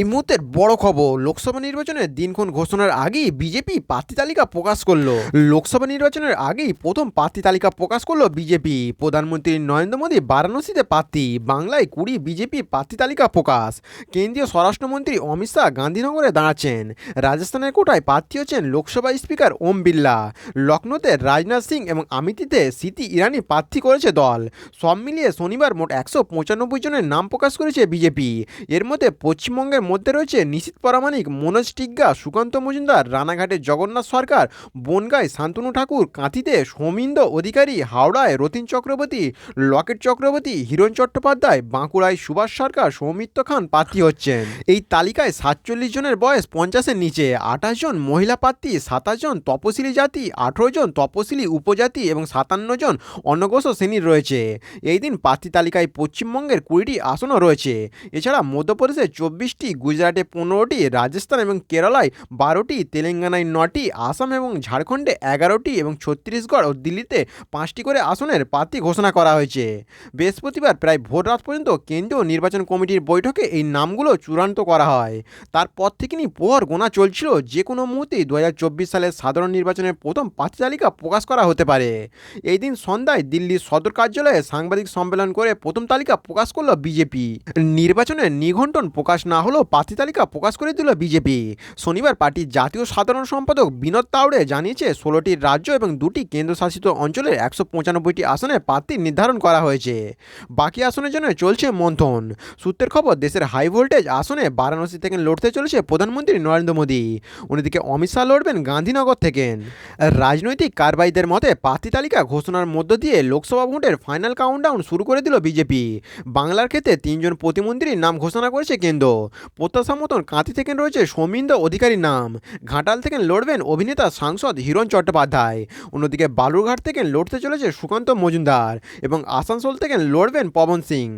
এই মুহূর্তের বড় খবর, লোকসভা নির্বাচনের দিনক্ষণ ঘোষণার আগেই বিজেপি প্রার্থী তালিকা প্রকাশ করল। লোকসভা নির্বাচনের আগেই প্রথম প্রার্থী তালিকা প্রকাশ করল বিজেপি। প্রধানমন্ত্রী নরেন্দ্র মোদী বারাণসীতে প্রার্থী, বাংলায় কুড়ি বিজেপি প্রার্থী তালিকা প্রকাশ। কেন্দ্রীয় স্বরাষ্ট্রমন্ত্রী অমিত শাহ গান্ধীনগরে দাঁড়াচ্ছেন। রাজস্থানের কোটায় প্রার্থী হচ্ছেন লোকসভা স্পিকার ওম বিড়লা। লখনৌতে রাজনাথ সিং এবং আমিতিতে স্মৃতি ইরানি প্রার্থী করেছে দল। সব মিলিয়ে শনিবার মোট একশো পঁচানব্বই জনের নাম প্রকাশ করেছে বিজেপি। এর মধ্যে পশ্চিমবঙ্গের মধ্যে রয়েছে নিশীত পরামানিক মনোজ টিগ্গা, সুকান্ত মজুমদার, রানাঘাটের জগন্নাথ সরকার, বনগাঁয় শান্তনু ঠাকুর, কাঁথিতে সৌমিন্দ অধিকারী, হাওড়ায় রতিন চক্রবর্তী, লকেট চক্রবর্তী, হিরণ চট্টোপাধ্যায়, বাঁকুড়ায় সুভাষ সরকার, সৌমিত্র খান প্রার্থী হচ্ছেন। এই তালিকায় সাতচল্লিশ জনের বয়স পঞ্চাশের নিচে, আঠাশ জন মহিলা প্রার্থী, সাতাশ জন তপশিলি জাতি, আঠেরো জন তপশিলি উপজাতি এবং সাতান্ন জন অনগ্রসর শ্রেণির রয়েছে। এই দিন প্রার্থী তালিকায় পশ্চিমবঙ্গের কুড়িটি আসনও রয়েছে। এছাড়া মধ্যপ্রদেশে চব্বিশটি গুজরাটে পনেরোটি, রাজস্থান এবং কেরালায় বারোটি, তেলেঙ্গানায় নটি, আসাম এবং ঝাড়খণ্ডে এগারোটি এবং ছত্তিশগড় ও দিল্লিতে পাঁচটি করে আসনের প্রার্থী ঘোষণা করা হয়েছে। বৃহস্পতিবার প্রায় ভোর রাত পর্যন্ত কেন্দ্রীয় নির্বাচন কমিটির বৈঠকে এই নামগুলো চূড়ান্ত করা হয়। তারপর থেকে নিয়ে পোহর গোনা চলছিল, যে কোনো মুহূর্তেই দু সালের সাধারণ নির্বাচনের প্রথম প্রার্থী তালিকা প্রকাশ করা হতে পারে। এই দিন সন্ধ্যায় দিল্লির সদর কার্যালয়ে সাংবাদিক সম্মেলন করে প্রথম তালিকা প্রকাশ করল বিজেপি। নির্বাচনের নিঘণ্টন প্রকাশ না হলেও প্রার্থী তালিকা প্রকাশ করে দিল বিজেপি। শনিবার পার্টির জাতীয় সাধারণ সম্পাদক বিনোদ তাওড়ে জানিয়েছে, ষোলোটি রাজ্য এবং দুটি কেন্দ্রশাসিত অঞ্চলের একশো পঁচানব্বইটি আসনে প্রার্থী নির্ধারণ করা হয়েছে। বাকি আসনের জন্য চলছে মন্থন। সূত্রের খবর, দেশের হাই ভোল্টেজ আসনে বারাণসী থেকে লড়তে চলেছে প্রধানমন্ত্রী নরেন্দ্র মোদী। অন্যদিকে অমিত শাহ লড়বেন গান্ধীনগর থেকে। রাজনৈতিক কারবাইদের মতে, প্রার্থী তালিকা ঘোষণার মধ্য দিয়ে লোকসভা ভোটের ফাইনাল কাউন্টডাউন শুরু করে দিল বিজেপি। বাংলার ক্ষেত্রে তিনজন প্রতিমন্ত্রীর নাম ঘোষণা করেছে কেন্দ্র। প্রত্যাশা মতন কাঁথি থেকে রয়েছে সৌমিন্দ অধিকারীর নাম। ঘাটাল থেকে লড়বেন অভিনেতা সাংসদ হিরণ চট্টোপাধ্যায়। অন্যদিকে বালুরঘাট থেকে লড়তে চলেছে সুকান্ত মজুমদার এবং আসানসোল থেকে লড়বেন পবন সিং।